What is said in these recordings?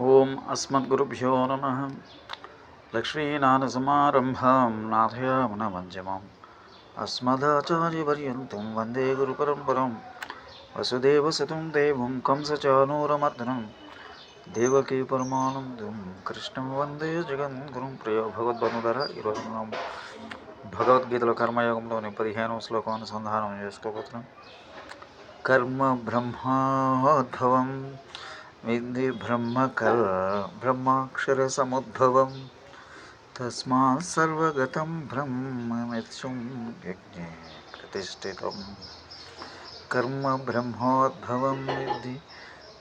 ఓం అస్మద్గురుభ్యో నమ. లక్ష్మీనాథసమారంభాం నాథయామనమంజమాం. అస్మదాచార్యపర్యంతం వందే గురుపరంపరం. వసుదేవసుతం దేవం కంసచానూరమర్దనం. దేవకీ పరమానందం. కృష్ణం వందే జగద్గురుం. ప్రియ భగవద్బంధుధర ఈరోజు మనం భగవద్గీతలో కర్మయోగంలోని పదిహేనవ శ్లోకం అనుసంధానం చేసుకోబోతున్నాం. కర్మ బ్రహ్మాద్భవం. విద్ధి బ్రహ్మకల్ బ్రహ్మాక్షర సముద్భవం తస్మాత్ సర్వగతం బ్రహ్మమిత్యం యజ్ఞే ప్రతిష్ఠితం కర్మ బ్రహ్మోద్భవం విద్ధి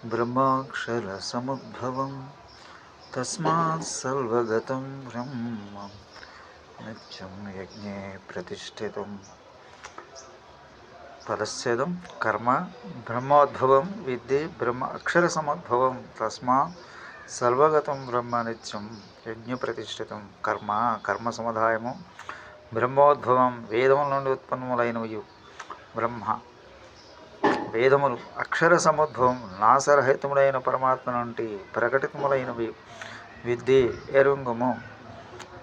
బ్రహ్మాక్షర సముద్భవం తస్మాత్ సర్వగతం బ్రహ్మ నిత్యం యజ్ఞే కర్మ బ్రహ్మోద్భవం విద్ది బ్రహ్మ అక్షర సమద్భవం తస్మా సర్వగతం బ్రహ్మ నిత్యం యజ్ఞ ప్రతిష్ఠితం కర్మ కర్మ సముదాయము బ్రహ్మోద్భవం వేదముల నుండి ఉత్పన్నములైనవి. బ్రహ్మ వేదములు అక్షర సముద్భవం నాసరహితములైన పరమాత్మ నుండి ప్రకటితములైనవి. విద్య ఎరుంగము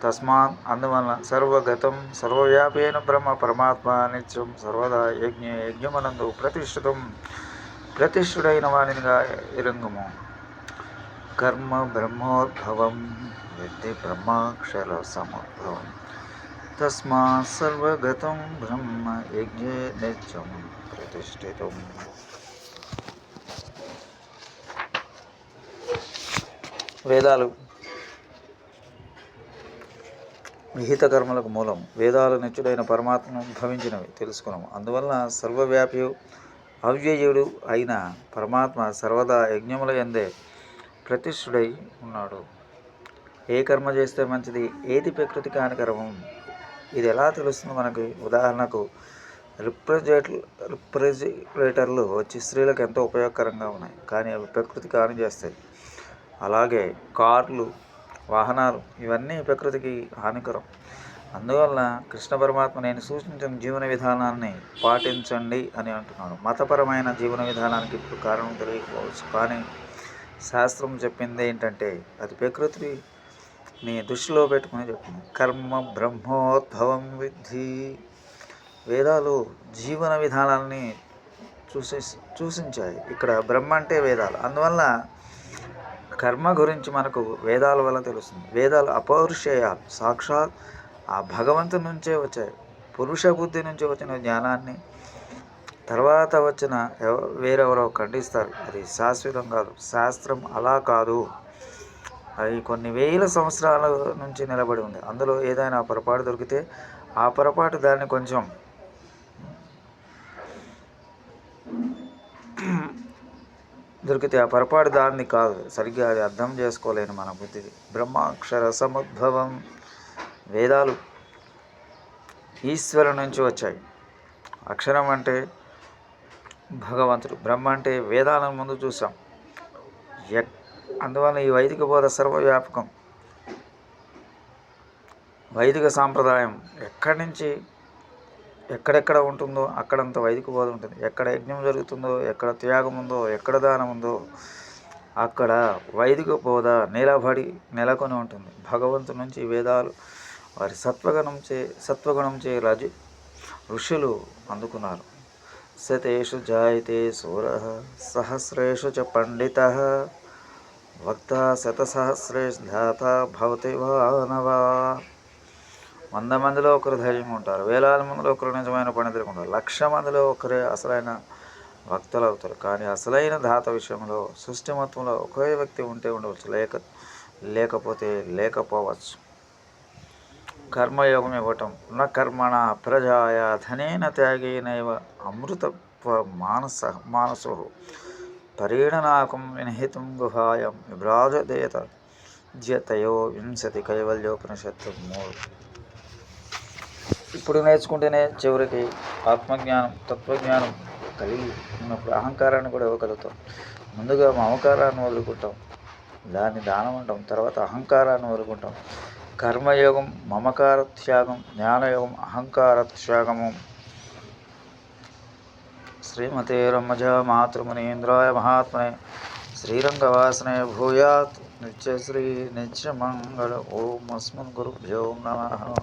తస్మాత్ అందువలన సర్వగతం సర్వవ్యాపేన బ్రహ్మ పరమాత్మ నిత్యం సర్వదా యజ్ఞ యజ్ఞమనందు ప్రతిష్ఠితం ప్రతిష్ఠుడైన వాణినిగా ఇరంగము. కర్మ బ్రహ్మోద్భవం విద్య బ్రహ్మాక్షర సముద్భవం తస్మాత్ సర్వగతం బ్రహ్మ యజ్ఞే నిత్యం ప్రతిష్ఠితం. వేదాలు విహిత కర్మలకు మూలం. వేదాలు నిత్యుడైన పరమాత్మను భవించినవి తెలుసుకున్నాము. అందువలన సర్వవ్యాపి అవ్యయుడు అయిన పరమాత్మ సర్వదా యజ్ఞముల ఎందే ప్రతిష్ఠుడై ఉన్నాడు. ఏ కర్మ చేస్తే మంచిది? ఏది ప్రకృతికి హానికరము? ఇది ఎలా తెలుస్తుంది మనకి? ఉదాహరణకు రిప్రజెట్ రిప్రజరేటర్లు వచ్చి స్త్రీలకు ఎంతో ఉపయోగకరంగా ఉన్నాయి. కానీ అవి ప్రకృతికి హాని చేస్తాయి. అలాగే కార్లు వాహనాలు ఇవన్నీ ప్రకృతికి హానికరం. అందువల్ల కృష్ణ పరమాత్మ నేను సూచించిన జీవన విధానాన్ని పాటించండి అని అంటున్నాడు. మతపరమైన జీవన విధానానికి ఇప్పుడు కారణం తెలియకపోవచ్చు. కానీ శాస్త్రం చెప్పింది ఏంటంటే అది ప్రకృతి నీ దృష్టిలో పెట్టుకుని చెప్పింది. కర్మ బ్రహ్మోద్భవం విద్ధి. వేదాలు జీవన విధానాన్ని చూసి సూచించాయి ఇక్కడ బ్రహ్మ అంటే వేదాలు. అందువల్ల కర్మ గురించి మనకు వేదాల వల్ల తెలుస్తుంది. వేదాలు అపౌరుషేయాలు. సాక్షాత్ ఆ భగవంతుని నుంచే వచ్చాయి. పురుష బుద్ధి నుంచి వచ్చిన జ్ఞానాన్ని తర్వాత వచ్చిన ఎవ- వేరెవరో ఖండిస్తారు. అది శాశ్వతం కాదు. శాస్త్రం అలా కాదు. అది కొన్ని వేల సంవత్సరాల నుంచి నిలబడి ఉంది. అందులో ఏదైనా పొరపాటు దొరికితే ఆ పొరపాటు దాన్ని కొంచెం దొరికితే ఆ పొరపాటు దాన్ని కాదు. సరిగ్గా అది అర్థం చేసుకోలేని మన బుద్ధిది బ్రహ్మాక్షర సముద్భవం వేదాలు ఈశ్వరు నుంచి వచ్చాయి. అక్షరం అంటే భగవంతుడు. బ్రహ్మ అంటే వేదాలను ముందు చూసాం ఎక్ అందువల్ల ఈ వైదిక బోధ సర్వవ్యాపకం. వైదిక సాంప్రదాయం ఎక్కడి నుంచి ఎక్కడెక్కడ ఉంటుందో అక్కడంత వైదిక బోధ ఉంటుంది. ఎక్కడ యజ్ఞం జరుగుతుందో ఎక్కడ త్యాగం ఉందో ఎక్కడ దానం ఉందో అక్కడ వైదిక బోధ నిలబడి నెలకొని ఉంటుంది. భగవంతుడి నుంచి వేదాలు వారి సత్వగుణం చే సత్వగుణం చే రజు ఋషులు అందుకున్నారు. శతేషు జాయితే సూర సహస్రేషు చ పండిత. వక్త శతసహస్రేష్ ధాత భవతి వానవా. వంద మందిలో ఒకరు ధైర్యం ఉంటారు వేలాది మందిలో ఒకరు నిజమైన పండితులు ఉంటారు లక్ష మందిలో ఒకరే అసలైన భక్తులు అవుతారు కానీ అసలైన ధాత విషయంలో సృష్టి మొత్తంలో ఒకే వ్యక్తి ఉంటే ఉండవచ్చు లేక లేకపోతే లేకపోవచ్చు. కర్మయోగం ఇవ్వటం న కర్మణ ప్రజాయ ధనేన త్యాగేనైవ అమృత మానస మానసు పరిణనాకం వినహితం గుహాయం విభ్రాజదేత జ్యతయో వింశతి కైవల్యోపనిషత్తు మూడు. ఇప్పుడు నేర్చుకుంటేనే చివరికి ఆత్మజ్ఞానం తత్వజ్ఞానం కలిగి ఉన్నప్పుడు అహంకారాన్ని కూడా ఇవ్వగలుగుతాం. ముందుగా మమకారాన్ని వదులుకుంటాం. దాన్ని దానం అంటాం. తర్వాత అహంకారాన్ని వదులుకుంటాం. కర్మయోగం మమకార త్యాగం జ్ఞానయోగం అహంకార త్యాగము. శ్రీమతే రమ్మజ మాతృమునీంద్రాయ మహాత్మనే. శ్రీరంగవాసనే భూయాత్. నిత్యశ్రీ నిత్యమంగళ. ఓం అస్మన్ గురుభ్యో నమ.